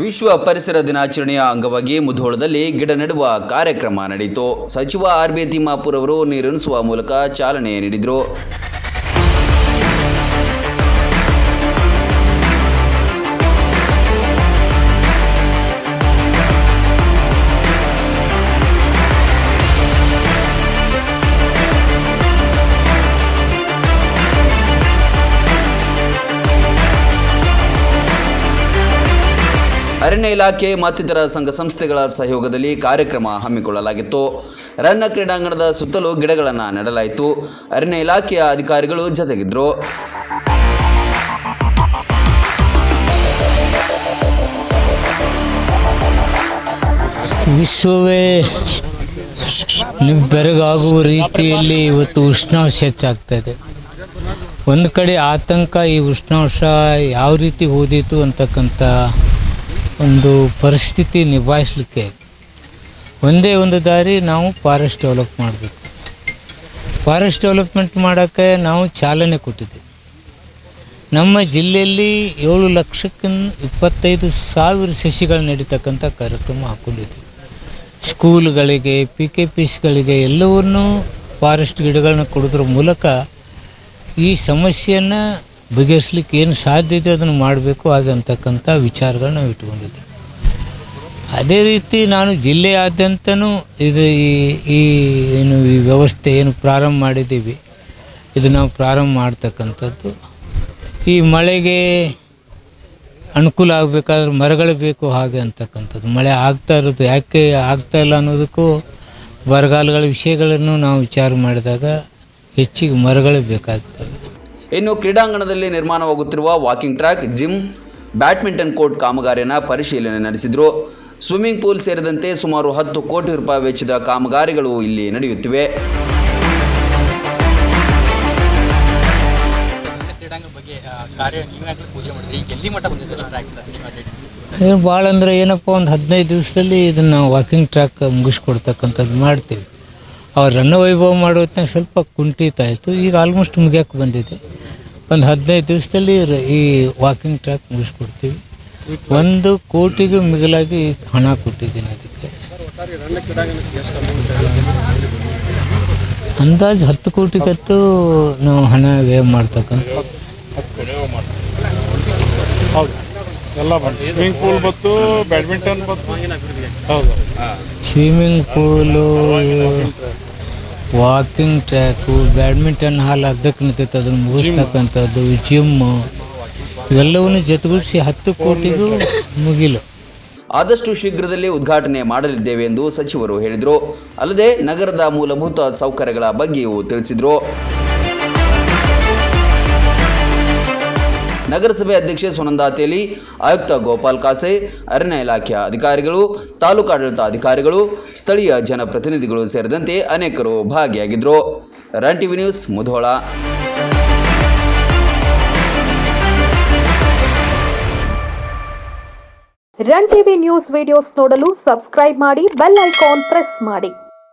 ವಿಶ್ವ ಪರಿಸರ ದಿನಾಚರಣೆಯ ಅಂಗವಾಗಿ ಮುಧೋಳದಲ್ಲಿ ಗಿಡ ನೆಡುವ ಕಾರ್ಯಕ್ರಮ ನಡೆಯಿತು ಸಚಿವ ಆರ್ ಬಿ ತಿಮ್ಮಾಪುರ್ ಅವರು ನೀರುಣಿಸುವ ಮೂಲಕ ಚಾಲನೆ ನೀಡಿದರು. ಅರಣ್ಯ ಇಲಾಖೆ ಮತ್ತಿತರ ಸಂಘ ಸಂಸ್ಥೆಗಳ ಸಹಯೋಗದಲ್ಲಿ ಕಾರ್ಯಕ್ರಮ ಹಮ್ಮಿಕೊಳ್ಳಲಾಗಿತ್ತು. ರನ್ನ ಕ್ರೀಡಾಂಗಣದ ಸುತ್ತಲೂ ಗಿಡಗಳನ್ನು ನೆಡಲಾಯಿತು. ಅರಣ್ಯ ಇಲಾಖೆಯ ಅಧಿಕಾರಿಗಳು ಜೊತೆಗಿದ್ದರು ವಿಶ್ವವೇ ಬೆರಗಾಗುವ ರೀತಿಯಲ್ಲಿ ಇವತ್ತು ಉಷ್ಣಾಂಶ ಹೆಚ್ಚಾಗ್ತಾ ಇದೆ ಒಂದು ಕಡೆ ಆತಂಕ ಈ ಉಷ್ಣಾಂಶ ಯಾವ ರೀತಿ ಓದಿತು ಅಂತಕ್ಕಂಥ ಒಂದು ಪರಿಸ್ಥಿತಿ ನಿಭಾಯಿಸಲಿಕ್ಕೆ ಒಂದೇ ಒಂದು ದಾರಿ ನಾವು ಫಾರೆಸ್ಟ್ ಡೆವಲಪ್ ಮಾಡಬೇಕು. ಫಾರೆಸ್ಟ್ ಡೆವಲಪ್ಮೆಂಟ್ ಮಾಡೋಕ್ಕೆ ನಾವು ಚಾಲನೆ ಕೊಟ್ಟಿದ್ದೀವಿ. ನಮ್ಮ ಜಿಲ್ಲೆಯಲ್ಲಿ ಏಳು ಲಕ್ಷಕ್ಕಿಂತ ಇಪ್ಪತ್ತೈದು ಸಾವಿರ ಸಸಿಗಳು ನಡೀತಕ್ಕಂಥ ಕಾರ್ಯಕ್ರಮ ಹಾಕ್ಕೊಂಡಿದ್ದೀವಿ ಸ್ಕೂಲ್ಗಳಿಗೆ ಪಿ ಕೆ ಪಿಸ್ಗಳಿಗೆ ಎಲ್ಲವನ್ನೂ ಫಾರೆಸ್ಟ್ ಗಿಡಗಳನ್ನ ಕೊಡೋದ್ರ ಮೂಲಕ ಈ ಸಮಸ್ಯೆಯನ್ನು ಬಗೆಹರಿಸ್ಲಿಕ್ಕೆ ಏನು ಸಾಧ್ಯತೆ ಅದನ್ನು ಮಾಡಬೇಕು ಹಾಗೆ ಅಂತಕ್ಕಂಥ ವಿಚಾರಗಳನ್ನ ನಾವು ಇಟ್ಕೊಂಡಿದ್ದೇವೆ ಅದೇ ರೀತಿ ನಾನು ಜಿಲ್ಲೆಯಾದ್ಯಂತನೂ ಇದು ಈ ಈ ಏನು ಈ ವ್ಯವಸ್ಥೆ ಏನು ಪ್ರಾರಂಭ ಮಾಡಿದ್ದೀವಿ. ಇದು ನಾವು ಪ್ರಾರಂಭ ಮಾಡ್ತಕ್ಕಂಥದ್ದು. ಈ ಮಳೆಗೆ ಅನುಕೂಲ ಆಗಬೇಕಾದ್ರೆ ಮರಗಳು ಬೇಕು ಹಾಗೆ ಅಂತಕ್ಕಂಥದ್ದು. ಮಳೆ ಆಗ್ತಾ ಇರೋದು ಯಾಕೆ ಆಗ್ತಾ ಇಲ್ಲ ಅನ್ನೋದಕ್ಕೂ ಬರಗಾಲಗಳ ವಿಷಯಗಳನ್ನು ನಾವು ವಿಚಾರ ಮಾಡಿದಾಗ ಹೆಚ್ಚಿಗೆ ಮರಗಳು ಬೇಕಾಗ್ತವೆ. ಇನ್ನು ಕ್ರೀಡಾಂಗಣದಲ್ಲಿ ನಿರ್ಮಾಣವಾಗುತ್ತಿರುವ walking track gym badminton court ಕಾಮಗಾರಿಯನ್ನು ಪರಿಶೀಲನೆ ನಡೆಸಿದರು. ಸ್ವಿಮ್ಮಿಂಗ್ ಪೂಲ್ ಸೇರಿದಂತೆ ಸುಮಾರು ಹತ್ತು ಕೋಟಿ ರೂಪಾಯಿ ವೆಚ್ಚದ ಕಾಮಗಾರಿಗಳು ಇಲ್ಲಿ ನಡೆಯುತ್ತಿವೆ. ಭಾಳ ಅಂದರೆ ಏನಪ್ಪ ಒಂದು ಹದಿನೈದು ದಿವಸದಲ್ಲಿ ಇದನ್ನು ವಾಕಿಂಗ್ ಟ್ರ್ಯಾಕ್ ಮುಗಿಸ್ಕೊಡ್ತಕ್ಕಂಥದ್ದು ಮಾಡ್ತೀವಿ. ಅವ್ರು ರನ್ನ ವೈಭವ ಮಾಡೋ ಹೊತ್ನಾಗ ಸ್ವಲ್ಪ ಕುಂಠಿತ ಆಯಿತು. ಈಗ ಆಲ್ಮೋಸ್ಟ್ ಮುಗಿಯಕ್ಕೆ ಬಂದಿದೆ. ಒಂದು ಹದಿನೈದು ದಿವಸದಲ್ಲಿ ಈ ವಾಕಿಂಗ್ ಟ್ರ್ಯಾಕ್ ಮುಗಿಸ್ಕೊಡ್ತೀವಿ. ಒಂದು ಕೋಟಿಗೂ ಮಿಗಿಲಾಗಿ ಹಣ ಕೊಟ್ಟಿದ್ದೀನಿ ಅದಕ್ಕೆ. ಅಂದಾಜು ಹತ್ತು ಕೋಟಿಗಟ್ಟು ನಾವು ಹಣ ವ್ಯಯ ಮಾಡ್ತಕ್ಕಂಥ ಹೌದು ಎಲ್ಲ ಬಂತು ಸ್ವಿಮ್ಮಿಂಗ್ ಪೂಲ್ ಬತ್ತು ಬ್ಯಾಡ್ಮಿಂಟನ್ ಬತ್ತು. ಹೌದು. Swimming pool walking track, badminton hall ಅರ್ಧಕ್ಕೆ ನಿಂತೈತೆ ಅದನ್ನು ಮುಗಿಸ್ತಕ್ಕಂಥದ್ದು ಜಿಮ್ಮು ಇವೆಲ್ಲವನ್ನು ಜೊತೆಗೂಡಿಸಿ ಹತ್ತು ಕೋಟಿಗೂ ಮುಗಿಲು. ಆದಷ್ಟು ಶೀಘ್ರದಲ್ಲಿ ಉದ್ಘಾಟನೆ ಮಾಡಲಿದ್ದೇವೆ ಎಂದು ಸಚಿವರು ಹೇಳಿದರು. ಅಲ್ಲದೆ ನಗರದ ಮೂಲಭೂತ ಸೌಕರ್ಯಗಳ ಬಗ್ಗೆಯೂ ತಿಳಿಸಿದರು. ನಗರಸಭೆ ಅಧ್ಯಕ್ಷೆ ಸುನಂದಾ ತೇಲಿ, ಆಯುಕ್ತ ಗೋಪಾಲ್ ಕಾಸೆ, ಅರಣ್ಯ ಇಲಾಖೆಯ ಅಧಿಕಾರಿಗಳು ತಾಲೂಕಾಡಳಿತ ಅಧಿಕಾರಿಗಳು ಸ್ಥಳೀಯ ಜನಪ್ರತಿನಿಧಿಗಳು ಸೇರಿದಂತೆ ಅನೇಕರು ಭಾಗಿಯಾಗಿದ್ದರು run TV news Mudhol. Run TV news videos ನೋಡಲು ಸಬ್ಸ್ಕ್ರೈಬ್ ಮಾಡಿ, ಬೆಲ್ ಐಕಾನ್ ಪ್ರೆಸ್ ಮಾಡಿ.